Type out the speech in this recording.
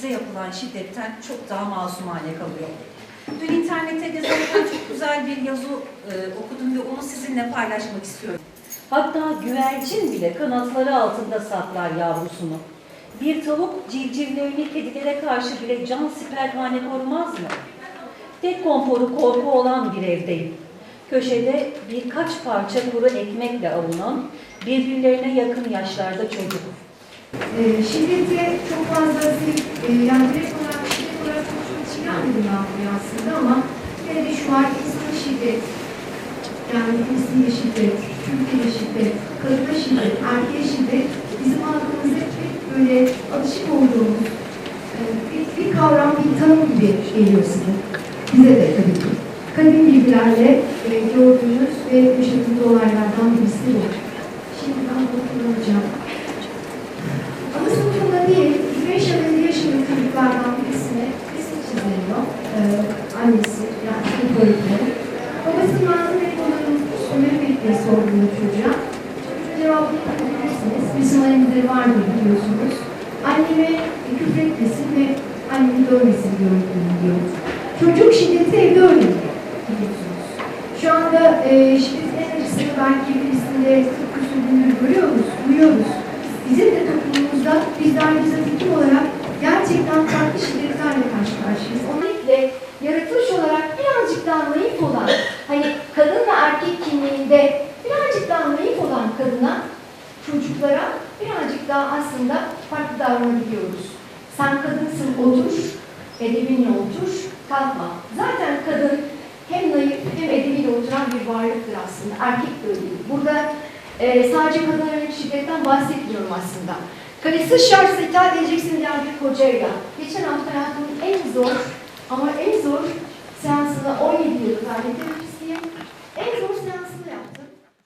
size yapılan şiddetten çok daha masumane kalıyor. Dün internette gezerken çok güzel bir yazı e, okudum ve onu sizinle paylaşmak istiyorum. Hatta güvercin bile kanatları altında saklar yavrusunu. Bir tavuk civcivlerini kedilere karşı bile can siperhane korumaz mı? Tek konforu korku olan bir evdeyim. Köşede birkaç parça kuru ekmekle avunan, birbirlerine yakın yaşlarda çocuk. Ee, şiddete çok fazla sevip, e, yani direkt olarak şiddet olarak konuşmak için gelmedim ben buraya aslında ama yine de şu var, insana şiddet, yani cinsiyet şiddet, Türkiye'de şiddet, kadına şiddet, erkeğe şiddet, bizim halkımızda hep böyle alışık olduğumuz e, bir, bir kavram, bir tanım gibi geliyor size. Bize de tabii ki. Kadim bilgilerle e, gördüğümüz ve yaşadığımız olaylardan birisi bu. Şimdi ben bunu kullanacağım. Ama çocuklardan birisine resim çiziliyor. Ee, annesi, yani. Babasının ağzı ve kolunun üstüne birlikte sorduğu çocuğa. Çocuğun cevabını alabilirsiniz. Bir sınavımızda vardır biliyorsunuz. Anneme küfür etmesin ve annemi dövmesin diyor öğretmenim diyor. Çocuk şiddeti evde öğreniyor biliyorsunuz. Şu anda e, şiddetin en acısını belki birisinde tıpkı sürdüğünü görüyoruz, duyuyoruz. Bizim de toplumumuzda biz hekim olarak gerçekten farklı şiddetlerle karşı karşıyayız. Özellikle yaratılış olarak birazcık daha naif olan, hani kadın ve erkek kimliğinde birazcık daha naif olan kadına, çocuklara birazcık daha aslında farklı davranabiliyoruz. Sen kadınsın otur, edebinle otur, kalkma. Zaten kadın hem naif hem edebiyle oturan bir varlıktır aslında. Erkek de öyle. Burada e, sadece kadına yönelik şiddetten bahsetmiyorum aslında. Kaletsiz şarjı ithal edeceksin diyen bir kocayla. Geçen hafta hayatımın en zor ama en zor seansında 17 yıllık halinde bir